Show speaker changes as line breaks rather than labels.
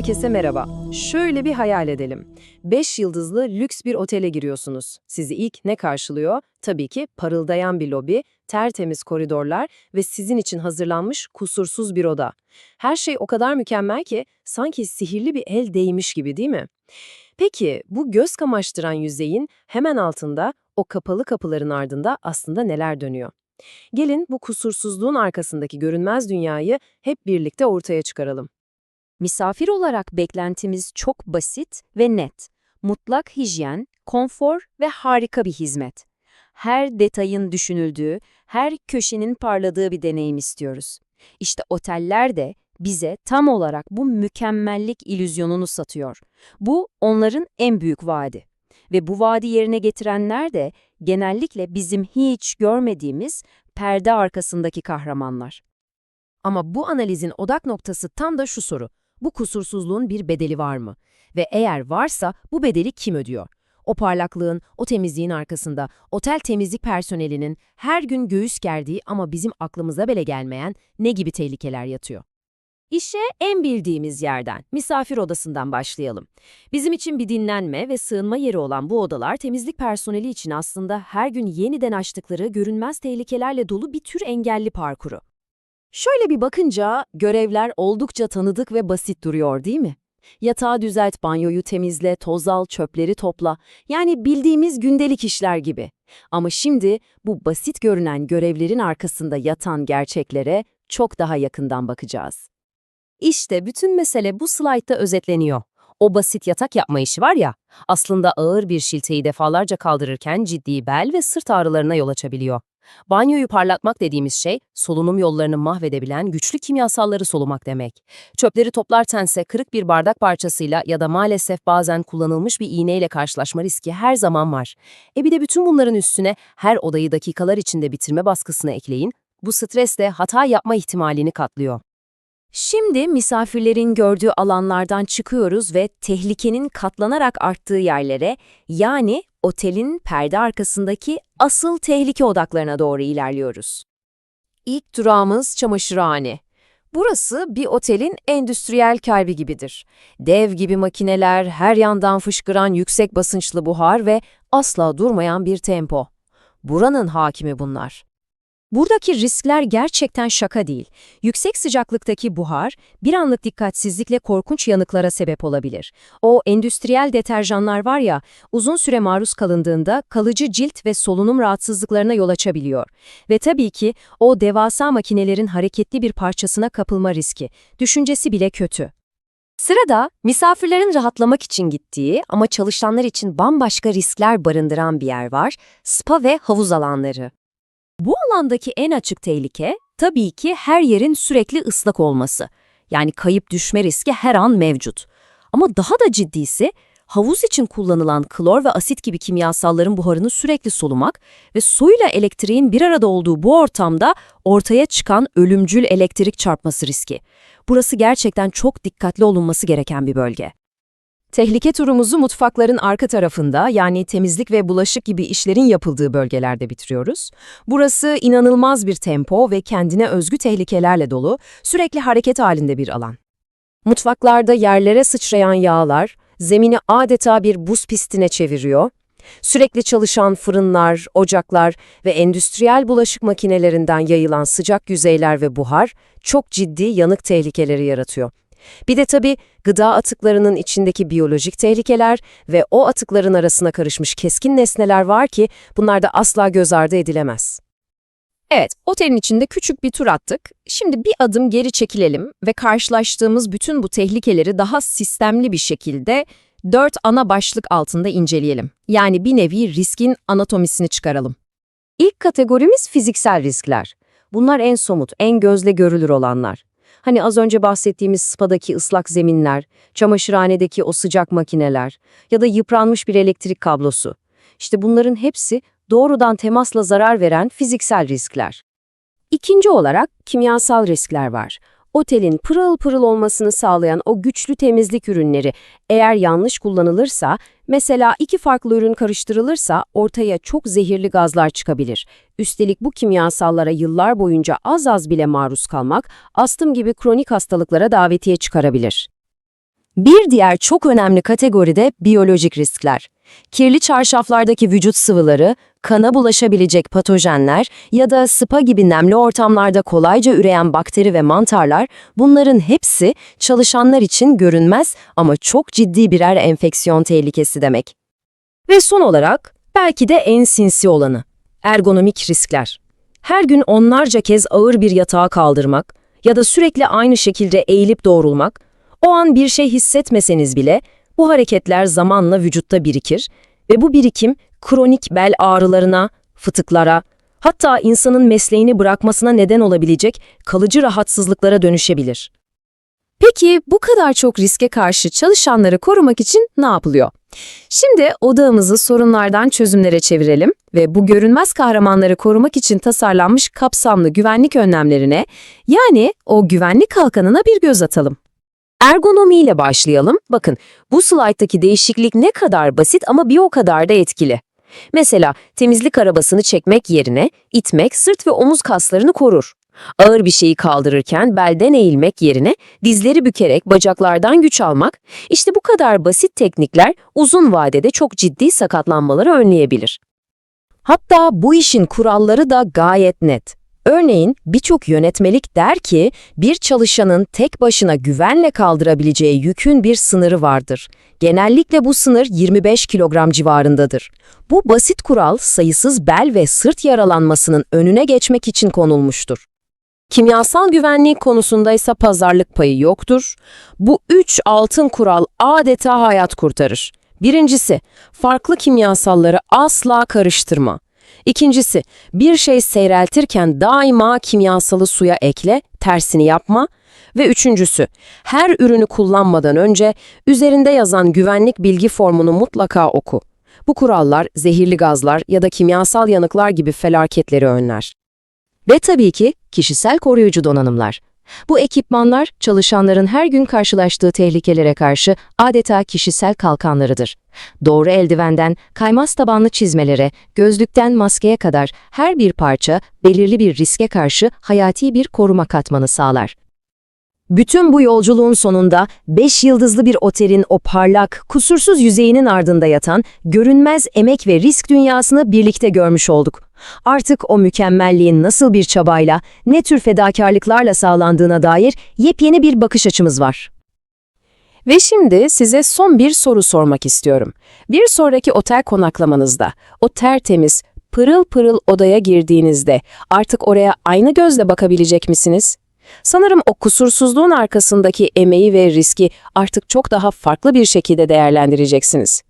Herkese merhaba. Şöyle bir hayal edelim. 5 yıldızlı lüks bir otele giriyorsunuz. Sizi ilk ne karşılıyor? Tabii ki parıldayan bir lobi, tertemiz koridorlar ve sizin için hazırlanmış kusursuz bir oda. Her şey o kadar mükemmel ki sanki sihirli bir el değmiş gibi değil mi? Peki bu göz kamaştıran yüzeyin hemen altında, o kapalı kapıların ardında aslında neler dönüyor? Gelin bu kusursuzluğun arkasındaki görünmez dünyayı hep birlikte ortaya çıkaralım.
Misafir olarak beklentimiz çok basit ve net. Mutlak hijyen, konfor ve harika bir hizmet. Her detayın düşünüldüğü, her köşenin parladığı bir deneyim istiyoruz. İşte oteller de bize tam olarak bu mükemmellik ilüzyonunu satıyor. Bu onların en büyük vaadi. Ve bu vaadi yerine getirenler de genellikle bizim hiç görmediğimiz perde arkasındaki kahramanlar.
Ama bu analizin odak noktası tam da şu soru. Bu kusursuzluğun bir bedeli var mı? Ve eğer varsa bu bedeli kim ödüyor? O parlaklığın, o temizliğin arkasında otel temizlik personelinin her gün göğüs gerdiği ama bizim aklımıza bile gelmeyen ne gibi tehlikeler yatıyor? İşe en bildiğimiz yerden, misafir odasından başlayalım. Bizim için bir dinlenme ve sığınma yeri olan bu odalar temizlik personeli için aslında her gün yeniden açtıkları görünmez tehlikelerle dolu bir tür engelli parkuru. Şöyle bir bakınca görevler oldukça tanıdık ve basit duruyor değil mi? Yatağı düzelt, banyoyu temizle, toz al, çöpleri topla. Yani bildiğimiz gündelik işler gibi. Ama şimdi bu basit görünen görevlerin arkasında yatan gerçeklere çok daha yakından bakacağız. İşte bütün mesele bu slaytta özetleniyor. O basit yatak yapma işi var ya, aslında ağır bir şilteyi defalarca kaldırırken ciddi bel ve sırt ağrılarına yol açabiliyor. Banyoyu parlatmak dediğimiz şey, solunum yollarını mahvedebilen güçlü kimyasalları solumak demek. Çöpleri toplarkense kırık bir bardak parçasıyla ya da maalesef bazen kullanılmış bir iğneyle karşılaşma riski her zaman var. E bir de bütün bunların üstüne her odayı dakikalar içinde bitirme baskısını ekleyin, bu stres de hata yapma ihtimalini katlıyor. Şimdi misafirlerin gördüğü alanlardan çıkıyoruz ve tehlikenin katlanarak arttığı yerlere, yani otelin perde arkasındaki asıl tehlike odaklarına doğru ilerliyoruz. İlk durağımız çamaşırhane. Burası bir otelin endüstriyel kalbi gibidir. Dev gibi makineler, her yandan fışkıran yüksek basınçlı buhar ve asla durmayan bir tempo. Buranın hakimi bunlar. Buradaki riskler gerçekten şaka değil. Yüksek sıcaklıktaki buhar bir anlık dikkatsizlikle korkunç yanıklara sebep olabilir. O endüstriyel deterjanlar var ya, uzun süre maruz kalındığında kalıcı cilt ve solunum rahatsızlıklarına yol açabiliyor. Ve tabii ki o devasa makinelerin hareketli bir parçasına kapılma riski. Düşüncesi bile kötü. Sırada misafirlerin rahatlamak için gittiği ama çalışanlar için bambaşka riskler barındıran bir yer var, spa ve havuz alanları. Bu alandaki en açık tehlike tabii ki her yerin sürekli ıslak olması. Yani kayıp düşme riski her an mevcut. Ama daha da ciddisi havuz için kullanılan klor ve asit gibi kimyasalların buharını sürekli solumak ve suyla elektriğin bir arada olduğu bu ortamda ortaya çıkan ölümcül elektrik çarpması riski. Burası gerçekten çok dikkatli olunması gereken bir bölge. Tehlike turumuzu mutfakların arka tarafında yani temizlik ve bulaşık gibi işlerin yapıldığı bölgelerde bitiriyoruz. Burası inanılmaz bir tempo ve kendine özgü tehlikelerle dolu, sürekli hareket halinde bir alan. Mutfaklarda yerlere sıçrayan yağlar, zemini adeta bir buz pistine çeviriyor. Sürekli çalışan fırınlar, ocaklar ve endüstriyel bulaşık makinelerinden yayılan sıcak yüzeyler ve buhar çok ciddi yanık tehlikeleri yaratıyor. Bir de tabii gıda atıklarının içindeki biyolojik tehlikeler ve o atıkların arasına karışmış keskin nesneler var ki bunlar da asla göz ardı edilemez. Evet, otelin içinde küçük bir tur attık. Şimdi bir adım geri çekilelim ve karşılaştığımız bütün bu tehlikeleri daha sistemli bir şekilde dört ana başlık altında inceleyelim. Yani bir nevi riskin anatomisini çıkaralım. İlk kategorimiz fiziksel riskler. Bunlar en somut, en gözle görülür olanlar. Hani az önce bahsettiğimiz spadaki ıslak zeminler, çamaşırhanedeki o sıcak makineler ya da yıpranmış bir elektrik kablosu. İşte bunların hepsi doğrudan temasla zarar veren fiziksel riskler. İkinci olarak kimyasal riskler var. Otelin pırıl pırıl olmasını sağlayan o güçlü temizlik ürünleri eğer yanlış kullanılırsa, mesela iki farklı ürün karıştırılırsa ortaya çok zehirli gazlar çıkabilir. Üstelik bu kimyasallara yıllar boyunca az az bile maruz kalmak, astım gibi kronik hastalıklara davetiye çıkarabilir.
Bir diğer çok önemli kategori de biyolojik riskler. Kirli çarşaflardaki vücut sıvıları, kana bulaşabilecek patojenler ya da spa gibi nemli ortamlarda kolayca üreyen bakteri ve mantarlar bunların hepsi çalışanlar için görünmez ama çok ciddi birer enfeksiyon tehlikesi demek.
Ve son olarak belki de en sinsi olanı, ergonomik riskler. Her gün onlarca kez ağır bir yatağa kaldırmak ya da sürekli aynı şekilde eğilip doğrulmak, o an bir şey hissetmeseniz bile bu hareketler zamanla vücutta birikir ve bu birikim kronik bel ağrılarına, fıtıklara, hatta insanın mesleğini bırakmasına neden olabilecek kalıcı rahatsızlıklara dönüşebilir.
Peki bu kadar çok riske karşı çalışanları korumak için ne yapılıyor? Şimdi odağımızı sorunlardan çözümlere çevirelim ve bu görünmez kahramanları korumak için tasarlanmış kapsamlı güvenlik önlemlerine, yani o güvenlik kalkanına bir göz atalım. Ergonomiyle başlayalım. Bakın bu slayttaki değişiklik ne kadar basit ama bir o kadar da etkili. Mesela temizlik arabasını çekmek yerine itmek sırt ve omuz kaslarını korur. Ağır bir şeyi kaldırırken belden eğilmek yerine dizleri bükerek bacaklardan güç almak, işte bu kadar basit teknikler uzun vadede çok ciddi sakatlanmaları önleyebilir.
Hatta bu işin kuralları da gayet net. Örneğin birçok yönetmelik der ki bir çalışanın tek başına güvenle kaldırabileceği yükün bir sınırı vardır. Genellikle bu sınır 25 kilogram civarındadır. Bu basit kural sayısız bel ve sırt yaralanmasının önüne geçmek için konulmuştur. Kimyasal güvenlik konusunda ise pazarlık payı yoktur. Bu üç altın kural adeta hayat kurtarır. Birincisi, farklı kimyasalları asla karıştırma. İkincisi, bir şey seyreltirken daima kimyasalı suya ekle, tersini yapma. Ve üçüncüsü, her ürünü kullanmadan önce üzerinde yazan güvenlik bilgi formunu mutlaka oku. Bu kurallar zehirli gazlar ya da kimyasal yanıklar gibi felaketleri önler. Ve tabii ki kişisel koruyucu donanımlar. Bu ekipmanlar çalışanların her gün karşılaştığı tehlikelere karşı adeta kişisel kalkanlarıdır. Doğru eldivenden kaymaz tabanlı çizmelere, gözlükten maskeye kadar her bir parça belirli bir riske karşı hayati bir koruma katmanı sağlar. Bütün bu yolculuğun sonunda 5 yıldızlı bir otelin o parlak, kusursuz yüzeyinin ardında yatan görünmez emek ve risk dünyasını birlikte görmüş olduk. Artık o mükemmelliğin nasıl bir çabayla, ne tür fedakarlıklarla sağlandığına dair yepyeni bir bakış açımız var. Ve şimdi size son bir soru sormak istiyorum. Bir sonraki otel konaklamanızda, o tertemiz, pırıl pırıl odaya girdiğinizde artık oraya aynı gözle bakabilecek misiniz? Sanırım o kusursuzluğun arkasındaki emeği ve riski artık çok daha farklı bir şekilde değerlendireceksiniz.